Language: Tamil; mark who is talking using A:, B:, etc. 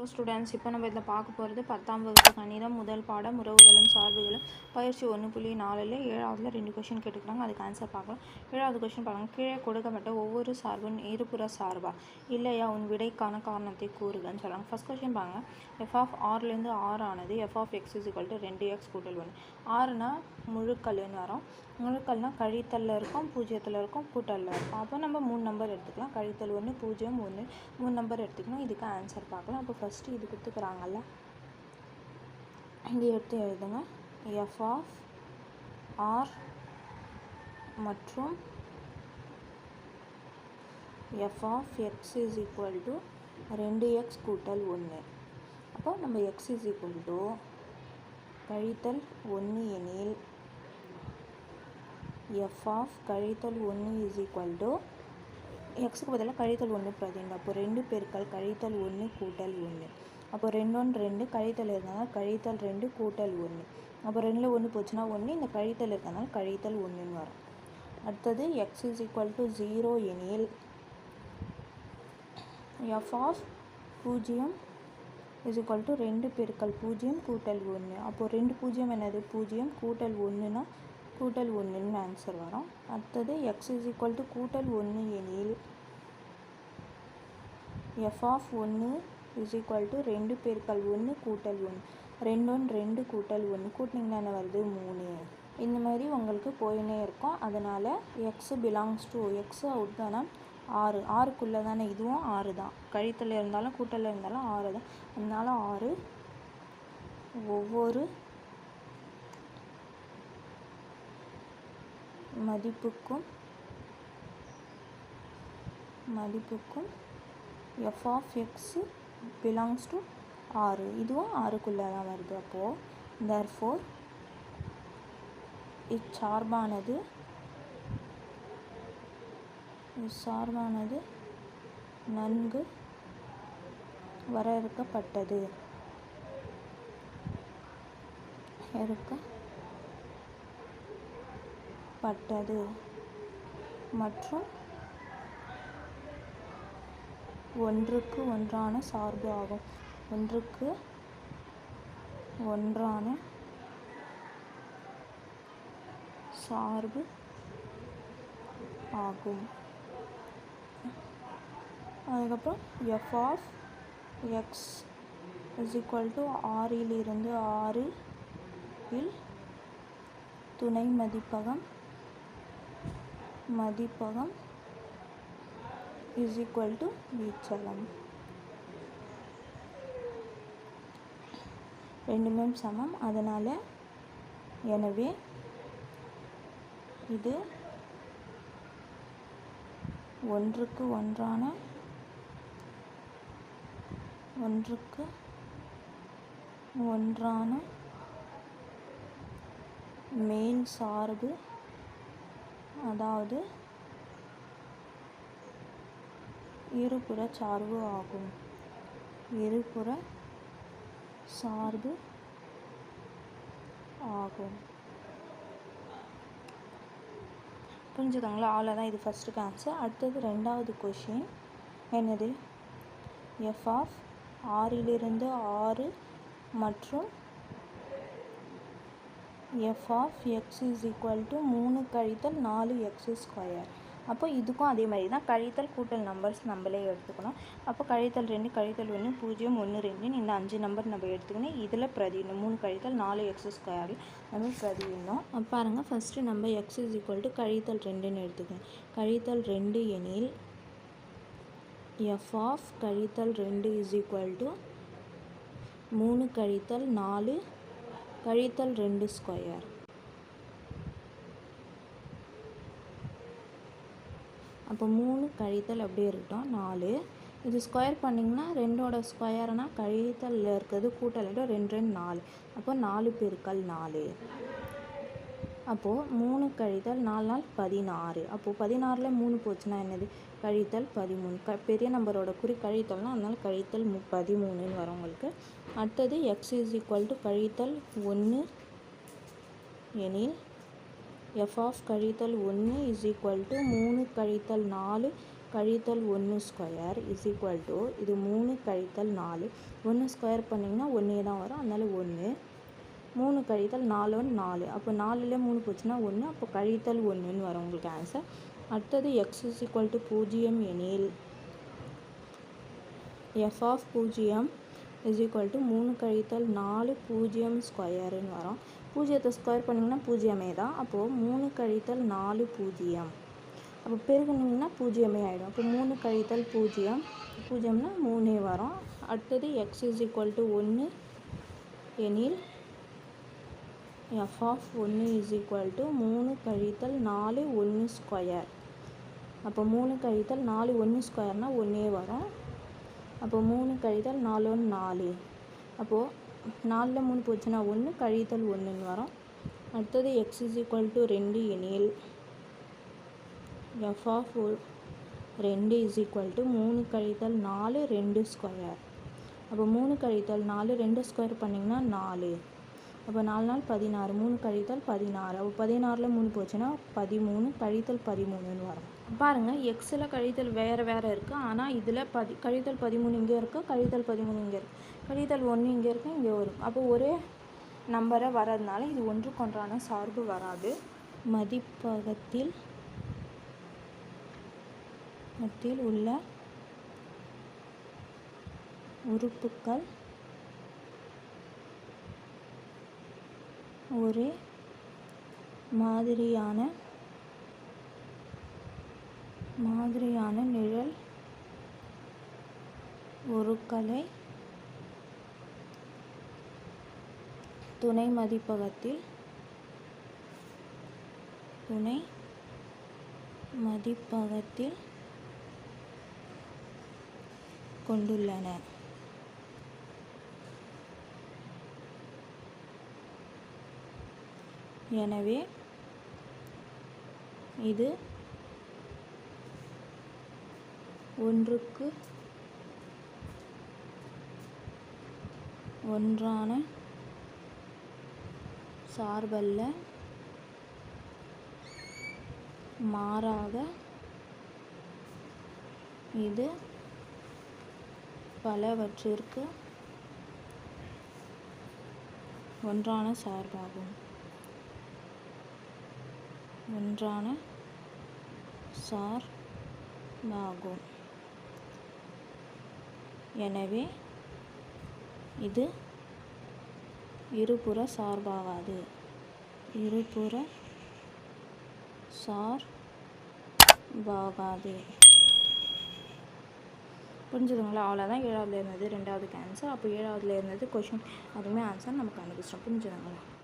A: ஹலோ ஸ்டூடெண்ட்ஸ் இப்போ நம்ம இதில் பார்க்க போகிறது பத்தாம் வகுப்பு கணிதம் முதல் பாடம் உறவுகளும் சார்புகளும். பயிற்சி ஒன்று புள்ளி நாலில் ஏழாவதுல ரெண்டு கொஷின் கேட்டுக்கிறாங்க. அதுக்கு ஆன்சர் பார்க்கலாம். ஏழாவது கொஷின் பார்க்கலாம் கீழே கொடுக்கப்பட்ட ஒவ்வொரு சார்பும் இருபுற சார்பா? இல்லையா? உன் விடைக்கான காரணத்தை கூறுகன்னு சொல்கிறாங்க ஃபஸ்ட் கொஷின் பாருங்க. எஃப் ஆஃப் ஆர்லேருந்து ஆர் ஆனது f of x is to ரெண்டு எக்ஸ் கூட்டல் ஒன்று. ஆறுனா முழுக்கல்னு வரும். முழுக்கல்னால் கழித்தலில் இருக்கும் பூஜ்ஜியத்தில் இருக்கும் கூட்டலில் இருக்கும். அப்போ நம்ம மூணு நம்பர் எடுத்துக்கலாம். கழித்தல் ஒன்று பூஜ்ஜியம் ஒன்று. மூணு நம்பர் எடுத்துக்கணும். இதுக்கு ஆன்சர் பார்க்கலாம். அப்போ ஃபஸ்ட்டு இது கொடுத்துக்கிறாங்கல்ல? இங்கே எடுத்து எழுதுங்க. எஃப் ஆஃப் ஆர் மற்றும் f of x is equal to ரெண்டு எக்ஸ் கூட்டல் ஒன்று. அப்போ நம்ம எக்ஸ் இஸ் ஈக்குவல் டு கழித்தல் ஒன்று எனில் எஃப் ஆஃப் கழித்தல் ஒன்று இஸ் ஈக்குவல் டு எக்ஸுக்கு பதிலாக கழித்தல் ஒன்று பிரதிண்டு அப்போ ரெண்டு பெருக்கல் கழித்தல் ஒன்று கூட்டல் ஒன்று. அப்போ ரெண்டு ஒன்று ரெண்டு கழித்தல் இருக்கிறதுனால கழித்தல் ரெண்டு கூட்டல் ஒன்று. அப்போ ரெண்டில் ஒன்று போச்சுன்னா ஒன்று இந்த கழித்தல் இருக்கிறதுனால கழித்தல் ஒன்றுன்னு வரும். அடுத்தது x is equal to zero எனில் எஃப் ஆஃப் பூஜ்ஜியம் இஸ் ஈக்குவல் டு ரெண்டு பெருக்கல் பூஜ்ஜியம் கூட்டல் ஒன்று. அப்போது ரெண்டு பூஜ்ஜியம் என்னது? பூஜ்ஜியம் கூட்டல் ஒன்றுனா கூட்டல் ஒன்றுன்னு ஆன்சர் வரும். அடுத்தது எக்ஸ் இஸ் ஈக்குவல் டு கூட்டல் ஒன்று எனில் எஃப் ஆஃப் ஒன்று இஸ் ஈக்குவல் டு ரெண்டு பெருக்கல் ஒன்று கூட்டல் ஒன்று ரெண்டு ஒன்று ரெண்டு கூட்டல் ஒன்று கூட்டினீங்கன்னா என்ன வருது? மூணு. இந்த மாதிரி உங்களுக்கு போயினே இருக்கும். அதனால் x belongs to x out தானே? ஆறு. ஆறுக்குள்ளே தானே? இதுவும் ஆறு தான். கழுத்தில் இருந்தாலும் கூட்டலில் இருந்தாலும் ஆறு தான். அதனால ஆறு ஒவ்வொரு மதிப்புக்கும் மதிப்புக்கும் f of x belongs to ஆறு. இதுவும் ஆறுக்குள்ளே தான் வருது அப்போது தர்ஃபோர் இச்சார்பானது இச்சார்பானது நன்கு வரையறுக்கப்பட்டது. இருக்க பட்டது மற்றும் ஒன்றுக்கு ஒன்றான சார்பு ஆகும். ஒன்றுக்கு ஒன்றான சார்பு ஆகும். அதுக்கப்புறம் f of x is equal to ஆறிலிருந்து ஆறு இல் துணை மதிப்பகம் மதிப்பகம் இஸ் ஈக்குவல் டு வீச்சலம் ரெண்டுமே சமம். அதனால் எனவே இது ஒன்றுக்கு ஒன்றான ஒன்றுக்கு ஒன்றான மேல் சார்பு அதாவது இருபுற சார்பு ஆகும். இருபுற சார்பு ஆகும். புரிஞ்சுக்கோங்களா அவ்வளோதான் இது ஃபஸ்ட்டுக்கு ஆன்சர் அடுத்தது ரெண்டாவது கொஷின் என்னது? எஃப் ஆஃப் ஆறிலிருந்து ஆறு மற்றும் f of x is equal to மூணு கழித்தல் நாலு எக்ஸ் ஸ்கொயர் அப்போ இதுக்கும் அதே மாதிரி தான் கழித்தல் கூட்டல் நம்பர்ஸ் நம்மளே எடுத்துக்கணும். அப்போ கழித்தல் ரெண்டு கழித்தல் ஒன்று பூஜ்ஜியம் ஒன்று ரெண்டுன்னு இந்த அஞ்சு நம்பர் நம்ம எடுத்துக்கணும் இதில் பிரதிடணும் மூணு கழித்தல் நாலு எக்ஸ் ஸ்கொயர் நம்ம பிரதிடணும் பாருங்கள் ஃபஸ்ட்டு நம்ம எக்ஸ் இஸ் ஈக்குவல் டு கழித்தல் ரெண்டுன்னு எடுத்துக்கணும் கழித்தல் ரெண்டு எனில் எஃப் ஆஃப் கழித்தல் ரெண்டு இஸ் ஈக்குவல் டு மூணு கழித்தல் நாலு கழித்தல் ரெண்டு ஸ்கொயர். அப்போ மூணு கழித்தல் அப்படியே இருக்கட்டும் நாலு. இது ஸ்கொயர் பண்ணிங்கன்னா ரெண்டோட ஸ்கொயர்னால் கழித்தலில் இருக்கிறது கூட்டல் ரெண்டு ரெண்டு நாலு. அப்போ நாலு பெருக்கல் நாலு. அப்போது மூணு கழித்தல் நாலு நாள் பதினாறு. அப்போது பதினாறில் மூணு போச்சுன்னா என்னது? கழித்தல் பதிமூணு. க பெரிய நம்பரோட குறி கழித்தல்னால் அதனால் கழித்தல் மு பதிமூணுன்னு வரும் உங்களுக்கு. அடுத்தது எக்ஸ் இஸ் ஈக்குவல் டு கழித்தல் ஒன்று எனில் எஃப் ஆஃப் கழித்தல் ஒன்று இஸ் ஈக்குவல் டு மூணு கழித்தல் நாலு கழித்தல் ஒன்று ஸ்கொயர் இஸ் ஈக்குவல் டு இது மூணு கழித்தல் நாலு. ஒன்று ஸ்கொயர் பண்ணிங்கன்னா ஒன்றே தான் வரும். அதனால ஒன்று மூணு கழித்தல் நாலு ஒன்று நாலு. அப்போ நாலுலேயே மூணு போச்சுன்னா ஒன்று அப்போ கழித்தல் ஒன்றுன்னு வரும் உங்களுக்கு ஆன்சர் அடுத்தது எக்ஸ் இஸ் ஈக்குவல் டு பூஜ்ஜியம் எனில் எஃப் ஆஃப் பூஜ்ஜியம் இஸ் ஈக்குவல் டு மூணு கழித்தல் நாலு பூஜ்ஜியம் ஸ்கொயருன்னு வரும். பூஜ்ஜியத்தை ஸ்கொயர் பண்ணிங்கன்னா பூஜ்ஜியமே தான். அப்போது மூணு கழித்தல் நாலு பூஜ்ஜியம். அப்போ பெருகுனிங்கன்னா பூஜ்ஜியமே ஆகிடும் அப்போ மூணு கழித்தல் பூஜ்ஜியம் பூஜ்ஜியம்னா மூணே வரும். அடுத்தது எக்ஸ் இஸ் ஈக்குவல் டு ஒன்று எனில் எஃப் ஆஃப் ஒன்று இஸ் ஈக்குவல் டு மூணு கழித்தல் நாலு ஒன்று ஸ்கொயர் அப்போ மூணு கழித்தல் நாலு ஒன்று ஸ்கொயர்னால் ஒன்றே வரும். அப்போ மூணு கழித்தல் நாலு ஒன்று நாலு. அப்போது நாலில் மூணு போச்சுன்னா ஒன்று கழித்தல் ஒன்றுன்னு வரும். அடுத்தது எக்ஸ் இஸ் ஈக்குவல் டு ரெண்டு எனில் எஃப் ஆஃப் ரெண்டு இஸ் ஈக்குவல் டு மூணு கழித்தல் நாலு ரெண்டு ஸ்கொயர் அப்போ மூணு கழித்தல் நாலு ரெண்டு ஸ்கொயர் பண்ணிங்கன்னா நாலு. அப்போ நாலு நாள் பதினாறு மூணு கழித்தல் பதினாறு. அப்போ பதினாறில் மூணு போச்சுன்னா பதிமூணு கழித்தல் பதிமூணுன்னு வரும். பாருங்கள் எக்ஸில் கழித்தல் வேறு வேறு இருக்குது ஆனால் இதில் பதி கழித்தல் பதிமூணு இங்கே இருக்குது கழித்தல் பதிமூணு இங்கே இருக்குது கழித்தல் ஒன்று இங்கே இருக்குது இங்கே வரும். அப்போ ஒரே நம்பரை வர்றதுனால இது ஒன்றுக்கொன்றான சார்பு வராது. மதிப்பகத்தில் மத்தியில் உள்ள உறுப்புக்கள் ஒரே மாதிரியான மாதிரியான நிழல் உருக்களை துணை மதிப்பகத்தில் துணை மதிப்பகத்தில் கொண்டுள்ளன. எனவே இது ஒன்றுக்கு ஒன்றான சார்பல்ல மாறாக இது பலவற்றிற்கு ஒன்றான சார்பாகும். ஒன்றான சார்பாகும் எனவே இது இருபுற சார்பாகாது. இருபுற சார்பாகாது. புரிஞ்சுதுங்களா? அவ்வளோதான் ஏழாவதுல இருந்தது ரெண்டாவது ஆன்சர் அப்போ ஏழாவதுல இருந்தது கொஷின் அதுவுமே ஆன்சர் நமக்கு அனுப்பிச்சிட்டோம் புரிஞ்சுதுங்களா?